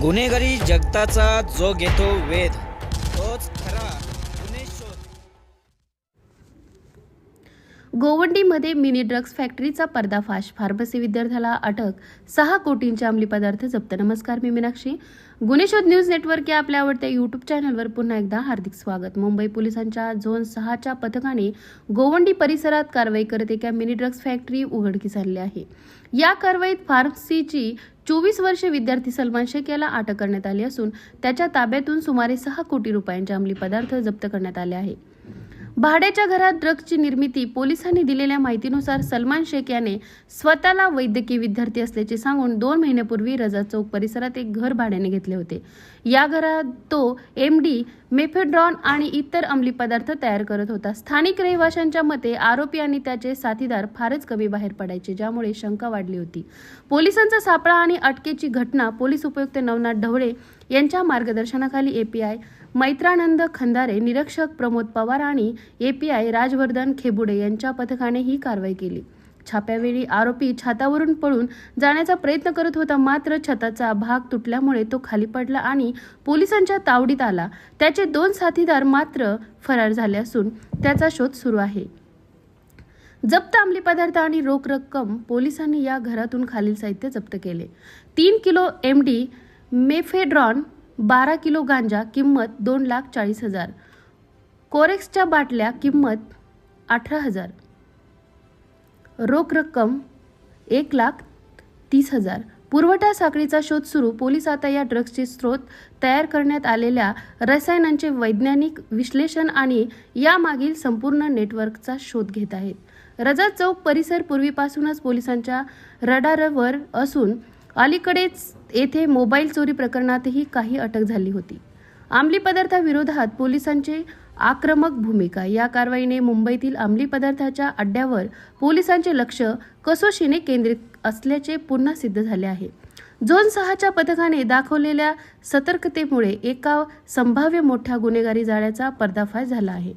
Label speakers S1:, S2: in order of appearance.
S1: गुन्हेगारी जगताचा जो घेतो वेध तोच
S2: गोवंडीमध्ये मिनी ड्रग्ज फॅक्टरीचा पर्दाफाश. फार्मसी विद्यार्थ्याला अटक सहा कोटींचे अंमली पदार्थ जप्त. नमस्कार मी मीनाक्षी. गुन्हेशोध न्यूज नेटवर्क या आपल्या आवडत्या युट्यूब चॅनलवर पुन्हा एकदा हार्दिक स्वागत. मुंबई पोलिसांच्या झोन सहाच्या पथकाने गोवंडी परिसरात कारवाई करत एका मिनी ड्रग्ज फॅक्टरी उघडकीस आणली आहे. या कारवाईत फार्मसीची चोवीस वर्षे विद्यार्थी सलमान शेख याला अटक करण्यात आली असून त्याच्या ताब्यातून सुमारे सहा कोटी रुपयांचे अंमली पदार्थ जप्त करण्यात आले आहे. भाड्याच्या घरात ड्रग्जची निर्मिती पोलिसांनी दिलेल्या माहितीनुसार सलमान शेख याने स्वतःला वैद्यकीय विद्यार्थी असल्याचे सांगून दोन महिन्यापूर्वी रजा चौक परिसरात एक घर भाड्याने घेतले होते. या घरात तो एम डी मेफेड्रॉन आणि इतर अंमली पदार्थ तयार करत होता. स्थानिक रहिवाशांच्या मते आरोपी आणि त्याचे साथीदार फारच कमी बाहेर पडायचे ज्यामुळे शंका वाढली होती. पोलिसांचा सापळा आणि अटकेची घटना पोलीस उपयुक्त नवनाथ ढवळे यांच्या मार्गदर्शनाखाली एपीआय मैत्रानंद खंदारे निरीक्षक प्रमोद पवार आणि एपीआय राजवर्धन खेबुडे यांच्या पथकाने ही कारवाई केली. छाप्यावेळी आरोपी छातावरून पळून जाण्याचा प्रयत्न करत होता मात्र छताचा भाग तुटल्यामुळे तो खाली पडला आणि पोलिसांच्या तावडीत आला. त्याचे दोन साथीदार मात्र फरार झाले असून त्याचा शोध सुरू आहे. जप्त अंमली पदार्थ आणि रोख रक्कम पोलिसांनी या घरातून खालील साहित्य जप्त केले. तीन किलो एम डी मेफेड्रॉन बारा किलो गांजा किंमत दोन लाख चाळीस हजार. कोरेक्सच्या बाटल्या किंमत अठरा हजार. रोख रक्कम एक लाख तीस हजार. पुरवठा साखळीचा शोध सुरू. पोलीस आता या ड्रग्सचे स्रोत तयार करण्यात आलेल्या रसायनांचे वैज्ञानिक विश्लेषण आणि यामागील संपूर्ण नेटवर्कचा शोध घेत आहेत. रजा चौक परिसर पूर्वीपासूनच पोलिसांच्या रडारवर असून अलीकडेच येथे मोबाईल चोरी प्रकरणातही काही अटक झाली होती. अंमली पदार्थाविरोधात पोलिसांची आक्रमक भूमिका. या कारवाईने मुंबईतील अंमली पदार्थाच्या अड्ड्यावर पोलिसांचे लक्ष कसोशीने केंद्रित असल्याचे पुन्हा सिद्ध झाले आहे. झोन सहाच्या पथकाने दाखवलेल्या सतर्कतेमुळे एका संभाव्य मोठ्या गुन्हेगारी जाळ्याचा पर्दाफाश झाला आहे.